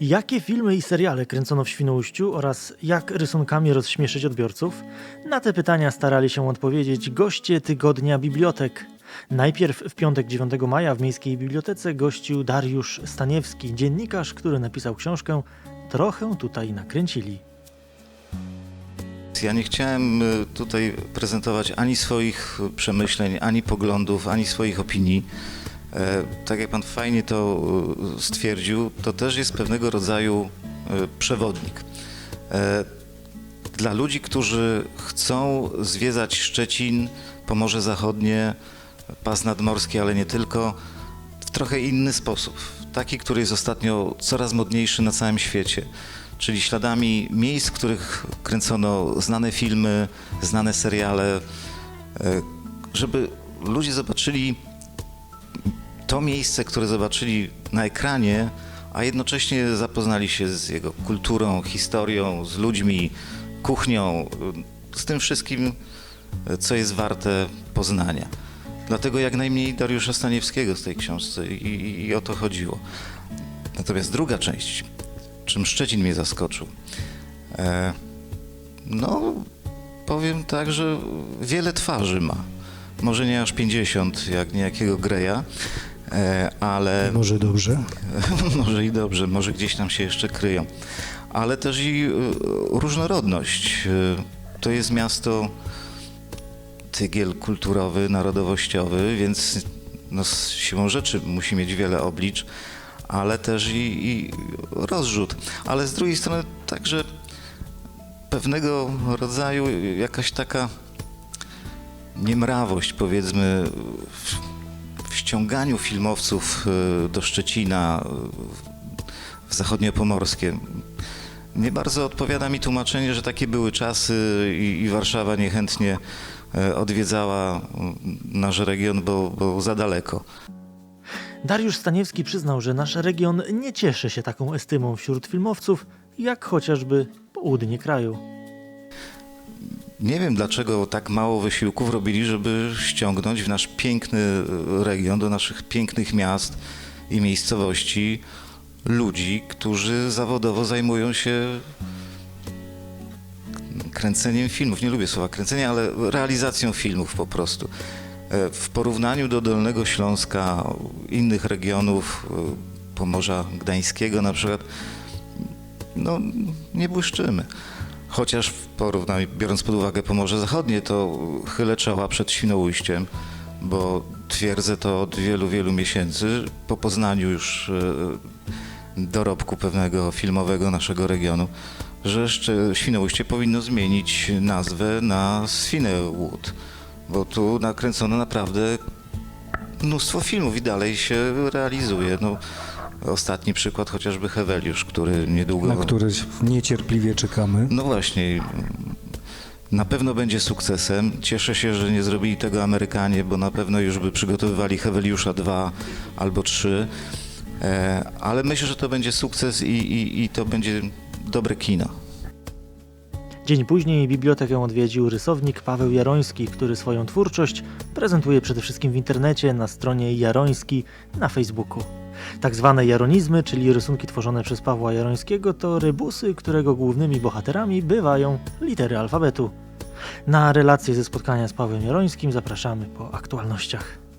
Jakie filmy i seriale kręcono w Świnoujściu oraz jak rysunkami rozśmieszyć odbiorców? Na te pytania starali się odpowiedzieć goście Tygodnia Bibliotek. Najpierw w piątek 9 maja w Miejskiej Bibliotece gościł Dariusz Staniewski, dziennikarz, który napisał książkę Trochę tutaj nakręcili. Ja nie chciałem y, tutaj prezentować ani swoich przemyśleń, ani poglądów, ani swoich opinii. E, Tak jak pan fajnie to y, stwierdził, to też jest pewnego rodzaju y, przewodnik. E, Dla ludzi, którzy chcą zwiedzać Szczecin, Pomorze Zachodnie, pas nadmorski, ale nie tylko, w trochę inny sposób. Taki, który jest ostatnio coraz modniejszy na całym świecie. Czyli śladami miejsc, w których kręcono znane filmy, znane seriale, e, żeby ludzie zobaczyli to miejsce, które zobaczyli na ekranie, a jednocześnie zapoznali się z jego kulturą, historią, z ludźmi, kuchnią, z tym wszystkim, co jest warte poznania. Dlatego jak najmniej Dariusza Staniewskiego z tej książce i, i, o to chodziło. Natomiast druga część, czym Szczecin mnie zaskoczył, e, no powiem tak, że wiele twarzy ma. Może nie aż 50, jak niejakiego Greya, e, ale Może dobrze? może i dobrze, może gdzieś tam się jeszcze kryją. Ale też i y, różnorodność. Y, To jest miasto tygiel kulturowy, narodowościowy, więc no, z siłą rzeczy musi mieć wiele oblicz, ale też i, i rozrzut. Ale z drugiej strony także pewnego rodzaju jakaś taka niemrawość, powiedzmy, w ściąganiu filmowców y, do Szczecina, y, w zachodniopomorskie. Nie bardzo odpowiada mi tłumaczenie, że takie były czasy i, i Warszawa niechętnie e, odwiedzała nasz region, bo, bo za daleko. Dariusz Staniewski przyznał, że nasz region nie cieszy się taką estymą wśród filmowców, jak chociażby południe kraju. Nie wiem, dlaczego tak mało wysiłków robili, żeby ściągnąć w nasz piękny e, region, do naszych pięknych miast i miejscowości ludzi, którzy zawodowo zajmują się kręceniem filmów. Nie lubię słowa kręcenie, ale realizacją filmów po prostu. E, W porównaniu do Dolnego Śląska, innych regionów, e, Pomorza Gdańskiego na przykład, no nie błyszczymy. Chociaż w porównaniu, biorąc pod uwagę Pomorze Zachodnie, to chylę czoła przed Świnoujściem, bo twierdzę to od wielu, wielu miesięcy, po poznaniu już e, dorobku pewnego filmowego naszego regionu, że Świnoujście powinno zmienić nazwę na Swinewood, bo tu nakręcono naprawdę mnóstwo filmów i dalej się realizuje. No, ostatni przykład chociażby Heweliusz, który niedługo... Na które niecierpliwie czekamy. No właśnie. Na pewno będzie sukcesem. Cieszę się, że nie zrobili tego Amerykanie, bo na pewno już by przygotowywali Heweliusza 2 albo 3. E, ale myślę, że to będzie sukces i, i, i to będzie dobre kino. Dzień później bibliotekę odwiedził rysownik Paweł Jaroński, który swoją twórczość prezentuje przede wszystkim w internecie na stronie Jaroński na Facebooku. Tak zwane jaronizmy, czyli rysunki tworzone przez Pawła Jarońskiego, to rybusy, którego głównymi bohaterami bywają litery alfabetu. Na relacje ze spotkania z Pawłem Jarońskim zapraszamy po aktualnościach.